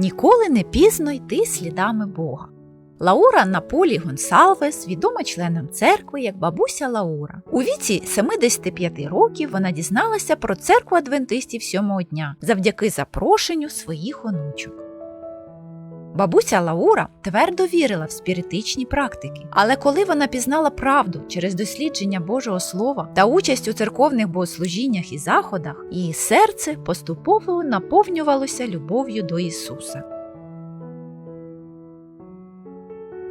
Ніколи не пізно йти слідами Бога. Лаура Наполі Гонсалвес відома членом церкви як бабуся Лаура. У віці 75 років вона дізналася про церкву адвентистів сьомого дня завдяки запрошенню своїх онучок. Бабуся Лаура твердо вірила в спіритичні практики, але коли вона пізнала правду через дослідження Божого Слова та участь у церковних богослужіннях і заходах, її серце поступово наповнювалося любов'ю до Ісуса.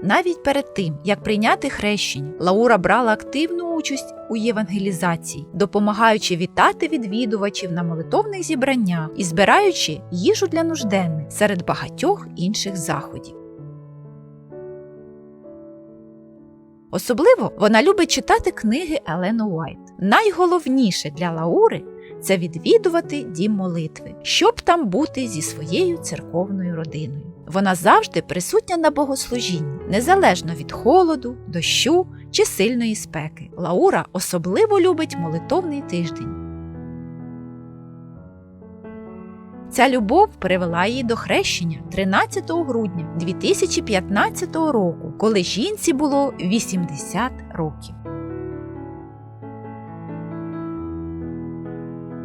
Навіть перед тим, як прийняти хрещення, Лаура брала активну участь у євангелізації, допомагаючи вітати відвідувачів на молитовних зібраннях і збираючи їжу для нужденних серед багатьох інших заходів. Особливо вона любить читати книги Елену Уайт. Найголовніше для Лаури це відвідувати дім молитви, щоб там бути зі своєю церковною родиною. Вона завжди присутня на богослужінні, незалежно від холоду, дощу чи сильної спеки. Лаура особливо любить молитовний тиждень. Ця любов привела її до хрещення 13 грудня 2015 року, коли жінці було 80 років.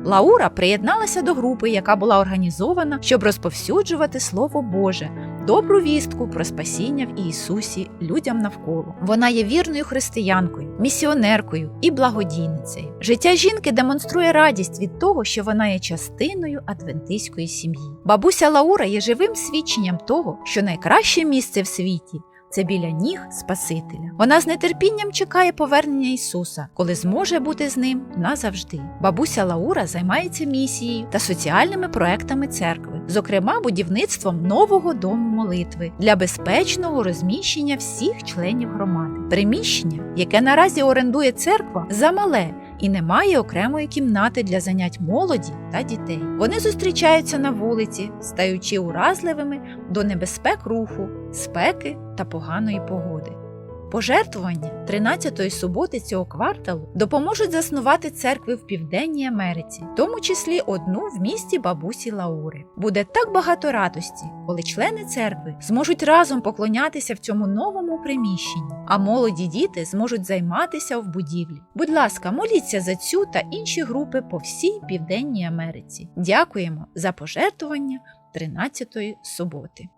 Лаура приєдналася до групи, яка була організована, щоб розповсюджувати Слово Боже, добру вістку про спасіння в Ісусі людям навколо. Вона є вірною християнкою, місіонеркою і благодійницею. Життя жінки демонструє радість від того, що вона є частиною адвентистської сім'ї. Бабуся Лаура є живим свідченням того, що найкраще місце в світі це біля ніг Спасителя. Вона з нетерпінням чекає повернення Ісуса, коли зможе бути з ним назавжди. Бабуся Лаура займається місією та соціальними проектами церкви, зокрема будівництвом нового дому молитви для безпечного розміщення всіх членів громади. Приміщення, яке наразі орендує церква, замале. І немає окремої кімнати для занять молоді та дітей. Вони зустрічаються на вулиці, стаючи уразливими до небезпек руху, спеки та поганої погоди. Пожертвування 13-ї суботи цього кварталу допоможуть заснувати церкви в Південній Америці, в тому числі одну в місті бабусі Лаури. Буде так багато радості, коли члени церкви зможуть разом поклонятися в цьому новому приміщенні, а молоді діти зможуть займатися в будівлі. Будь ласка, моліться за цю та інші групи по всій Південній Америці. Дякуємо за пожертвування 13-ї суботи.